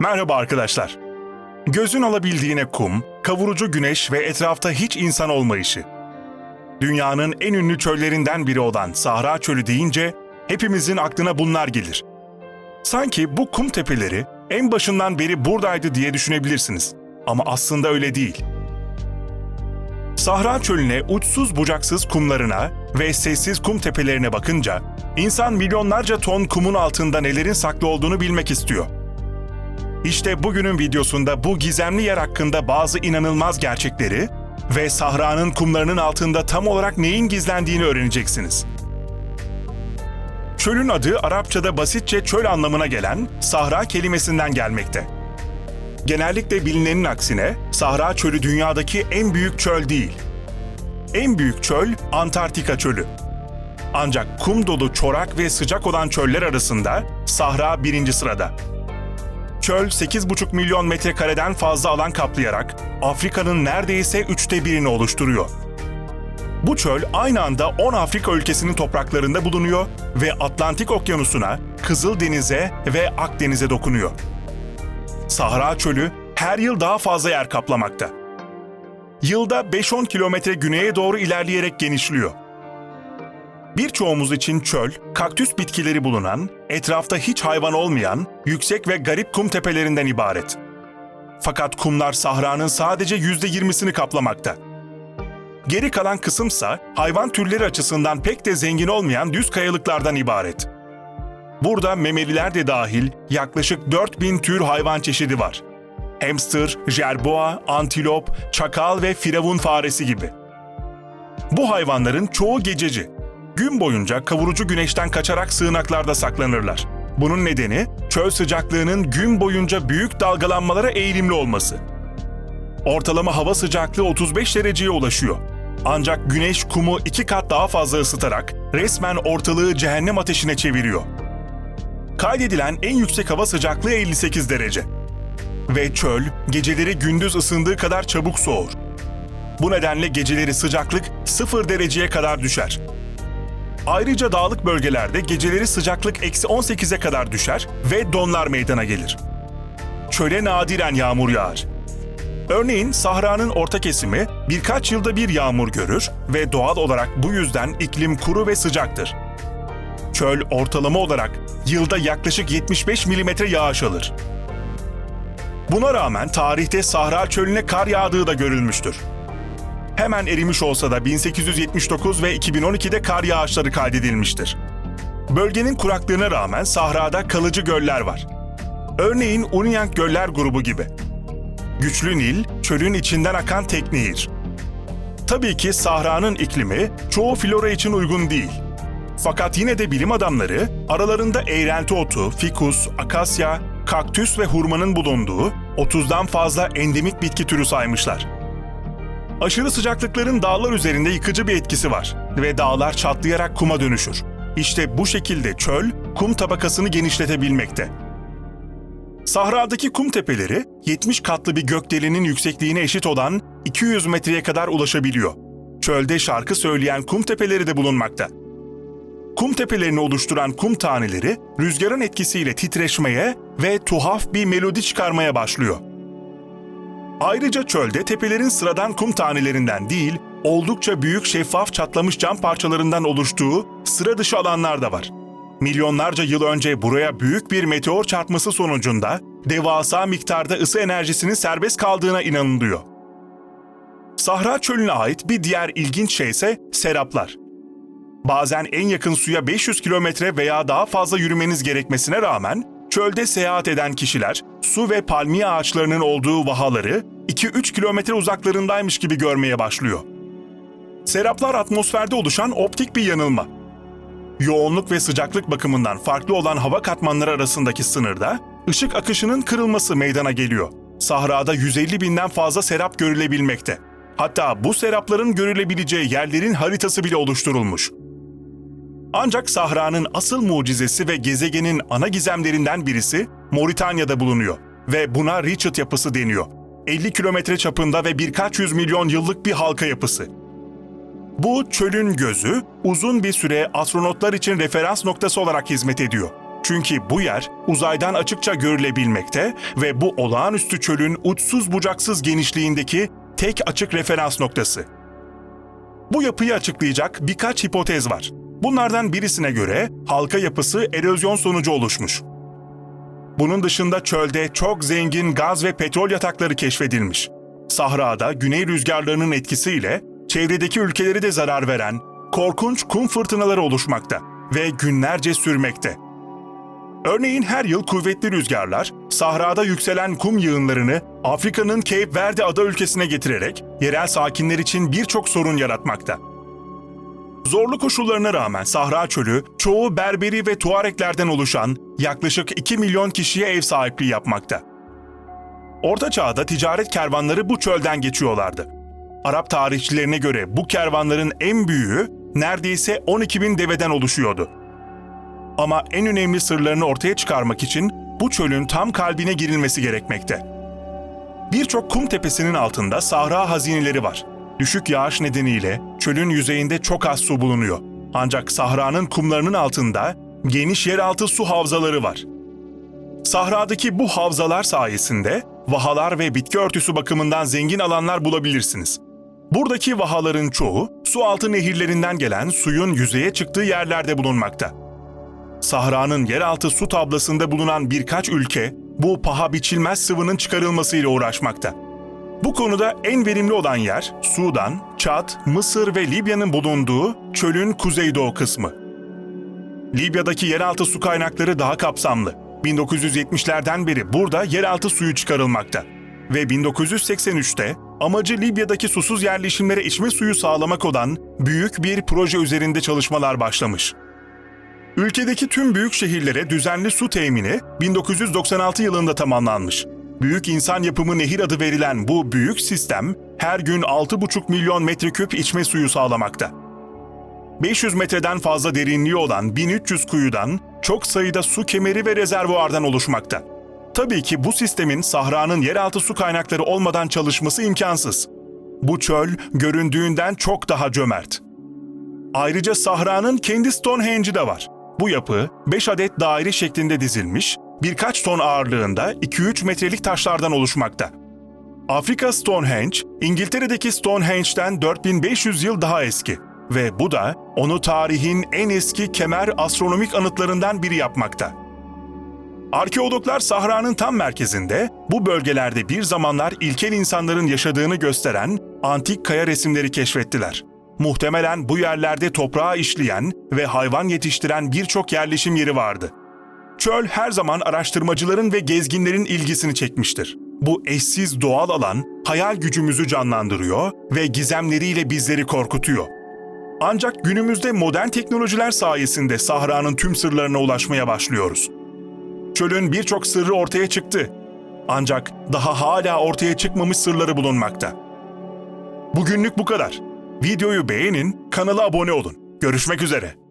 Merhaba arkadaşlar. Gözün alabildiğine kum, kavurucu güneş ve etrafta hiç insan olmayışı. Dünyanın en ünlü çöllerinden biri olan Sahra Çölü deyince hepimizin aklına bunlar gelir. Sanki bu kum tepeleri en başından beri buradaydı diye düşünebilirsiniz. Ama aslında öyle değil. Sahra Çölü'ne uçsuz bucaksız kumlarına ve sessiz kum tepelerine bakınca insan milyonlarca ton kumun altında nelerin saklı olduğunu bilmek istiyor. İşte bugünün videosunda bu gizemli yer hakkında bazı inanılmaz gerçekleri ve Sahra'nın kumlarının altında tam olarak neyin gizlendiğini öğreneceksiniz. Çölün adı Arapçada basitçe çöl anlamına gelen Sahra kelimesinden gelmekte. Genellikle bilinenin aksine Sahra Çölü dünyadaki en büyük çöl değil. En büyük çöl Antarktika Çölü. Ancak kum dolu çorak ve sıcak olan çöller arasında Sahra birinci sırada. Çöl 8,5 milyon metrekareden fazla alan kaplayarak Afrika'nın neredeyse üçte birini oluşturuyor. Bu çöl aynı anda 10 Afrika ülkesinin topraklarında bulunuyor ve Atlantik Okyanusu'na, Kızıldeniz'e ve Akdeniz'e dokunuyor. Sahra Çölü her yıl daha fazla yer kaplamakta. Yılda 5-10 kilometre güneye doğru ilerleyerek genişliyor. Birçoğumuz için çöl, kaktüs bitkileri bulunan, etrafta hiç hayvan olmayan, yüksek ve garip kum tepelerinden ibaret. Fakat kumlar sahranın sadece %20'sini kaplamakta. Geri kalan kısımsa hayvan türleri açısından pek de zengin olmayan düz kayalıklardan ibaret. Burada memeliler de dahil yaklaşık 4000 tür hayvan çeşidi var. Hamster, jerboa, antilop, çakal ve firavun faresi gibi. Bu hayvanların çoğu gececi. Gün boyunca kavurucu güneşten kaçarak sığınaklarda saklanırlar. Bunun nedeni çöl sıcaklığının gün boyunca büyük dalgalanmalara eğilimli olması. Ortalama hava sıcaklığı 35 dereceye ulaşıyor. Ancak güneş kumu iki kat daha fazla ısıtarak resmen ortalığı cehennem ateşine çeviriyor. Kaydedilen en yüksek hava sıcaklığı 58 derece. Ve çöl geceleri gündüz ısındığı kadar çabuk soğur. Bu nedenle geceleri sıcaklık 0 dereceye kadar düşer. Ayrıca dağlık bölgelerde geceleri sıcaklık eksi 18'e kadar düşer ve donlar meydana gelir. Çöle nadiren yağmur yağar. Örneğin Sahra'nın orta kesimi birkaç yılda bir yağmur görür ve doğal olarak bu yüzden iklim kuru ve sıcaktır. Çöl ortalama olarak yılda yaklaşık 75 milimetre yağış alır. Buna rağmen tarihte Sahra Çölü'ne kar yağdığı da görülmüştür. Hemen erimiş olsa da 1879 ve 2012'de kar yağışları kaydedilmiştir. Bölgenin kuraklığına rağmen sahrada kalıcı göller var. Örneğin Unyang Göller grubu gibi. Güçlü Nil, çölün içinden akan tek nehir. Tabii ki Sahra'nın iklimi çoğu flora için uygun değil. Fakat yine de bilim adamları aralarında eğrelti otu, fikus, akasya, kaktüs ve hurmanın bulunduğu 30'dan fazla endemik bitki türü saymışlar. Aşırı sıcaklıkların dağlar üzerinde yıkıcı bir etkisi var ve dağlar çatlayarak kuma dönüşür. İşte bu şekilde çöl kum tabakasını genişletebilmekte. Sahradaki kum tepeleri 70 katlı bir gökdelenin yüksekliğine eşit olan 200 metreye kadar ulaşabiliyor. Çölde şarkı söyleyen kum tepeleri de bulunmakta. Kum tepelerini oluşturan kum taneleri rüzgarın etkisiyle titreşmeye ve tuhaf bir melodi çıkarmaya başlıyor. Ayrıca çölde tepelerin sıradan kum tanelerinden değil, oldukça büyük şeffaf çatlamış cam parçalarından oluştuğu sıra dışı alanlar da var. Milyonlarca yıl önce buraya büyük bir meteor çarpması sonucunda devasa miktarda ısı enerjisinin serbest kaldığına inanılıyor. Sahra çölüne ait bir diğer ilginç şey ise seraplar. Bazen en yakın suya 500 kilometre veya daha fazla yürümeniz gerekmesine rağmen çölde seyahat eden kişiler su ve palmiye ağaçlarının olduğu vahaları 2-3 kilometre uzaklarındaymış gibi görmeye başlıyor. Seraplar atmosferde oluşan optik bir yanılma. Yoğunluk ve sıcaklık bakımından farklı olan hava katmanları arasındaki sınırda ışık akışının kırılması meydana geliyor. Sahrada 150 binden fazla serap görülebilmekte. Hatta bu serapların görülebileceği yerlerin haritası bile oluşturulmuş. Ancak Sahra'nın asıl mucizesi ve gezegenin ana gizemlerinden birisi Moritanya'da bulunuyor ve buna Richard yapısı deniyor. 50 kilometre çapında ve birkaç yüz milyon yıllık bir halka yapısı. Bu çölün gözü uzun bir süre astronotlar için referans noktası olarak hizmet ediyor. Çünkü bu yer uzaydan açıkça görülebilmekte ve bu olağanüstü çölün uçsuz bucaksız genişliğindeki tek açık referans noktası. Bu yapıyı açıklayacak birkaç hipotez var. Bunlardan birisine göre halka yapısı erozyon sonucu oluşmuş. Bunun dışında çölde çok zengin gaz ve petrol yatakları keşfedilmiş. Sahrada güney rüzgarlarının etkisiyle çevredeki ülkeleri de zarar veren korkunç kum fırtınaları oluşmakta ve günlerce sürmekte. Örneğin her yıl kuvvetli rüzgarlar sahrada yükselen kum yığınlarını Afrika'nın Cape Verde ada ülkesine getirerek yerel sakinler için birçok sorun yaratmakta. Zorlu koşullarına rağmen Sahra Çölü çoğu Berberi ve Tuareklerden oluşan yaklaşık 2 milyon kişiye ev sahipliği yapmakta. Orta Çağ'da ticaret kervanları bu çölden geçiyorlardı. Arap tarihçilerine göre bu kervanların en büyüğü neredeyse 12 bin deveden oluşuyordu. Ama en önemli sırlarını ortaya çıkarmak için bu çölün tam kalbine girilmesi gerekmekte. Birçok kum tepesinin altında sahra hazineleri var. Düşük yağış nedeniyle çölün yüzeyinde çok az su bulunuyor. Ancak sahranın kumlarının altında geniş yeraltı su havzaları var. Sahradaki bu havzalar sayesinde vahalar ve bitki örtüsü bakımından zengin alanlar bulabilirsiniz. Buradaki vahaların çoğu su altı nehirlerinden gelen suyun yüzeye çıktığı yerlerde bulunmakta. Sahranın yeraltı su tablasında bulunan birkaç ülke bu paha biçilmez sıvının çıkarılmasıyla uğraşmakta. Bu konuda en verimli olan yer Sudan, Çad, Mısır ve Libya'nın bulunduğu çölün kuzeydoğu kısmı. Libya'daki yeraltı su kaynakları daha kapsamlı. 1970'lerden beri burada yeraltı suyu çıkarılmakta. Ve 1983'te amacı Libya'daki susuz yerleşimlere içme suyu sağlamak olan büyük bir proje üzerinde çalışmalar başlamış. Ülkedeki tüm büyük şehirlere düzenli su temini 1996 yılında tamamlanmış. Büyük insan yapımı nehir adı verilen bu büyük sistem her gün 6,5 milyon metreküp içme suyu sağlamakta. 500 metreden fazla derinliği olan 1300 kuyudan çok sayıda su kemeri ve rezervuardan oluşmakta. Tabii ki bu sistemin sahranın yeraltı su kaynakları olmadan çalışması imkansız. Bu çöl göründüğünden çok daha cömert. Ayrıca sahranın kendi Stonehenge'i de var. Bu yapı 5 adet daire şeklinde dizilmiş, birkaç ton ağırlığında 2-3 metrelik taşlardan oluşmakta. Afrika Stonehenge, İngiltere'deki Stonehenge'den 4500 yıl daha eski ve bu da onu tarihin en eski kemer astronomik anıtlarından biri yapmakta. Arkeologlar Sahra'nın tam merkezinde, bu bölgelerde bir zamanlar ilkel insanların yaşadığını gösteren antik kaya resimleri keşfettiler. Muhtemelen bu yerlerde toprağa işleyen ve hayvan yetiştiren birçok yerleşim yeri vardı. Çöl her zaman araştırmacıların ve gezginlerin ilgisini çekmiştir. Bu eşsiz doğal alan hayal gücümüzü canlandırıyor ve gizemleriyle bizleri korkutuyor. Ancak günümüzde modern teknolojiler sayesinde Sahra'nın tüm sırlarına ulaşmaya başlıyoruz. Çölün birçok sırrı ortaya çıktı. Ancak daha hala ortaya çıkmamış sırları bulunmakta. Bugünlük bu kadar. Videoyu beğenin, kanala abone olun. Görüşmek üzere.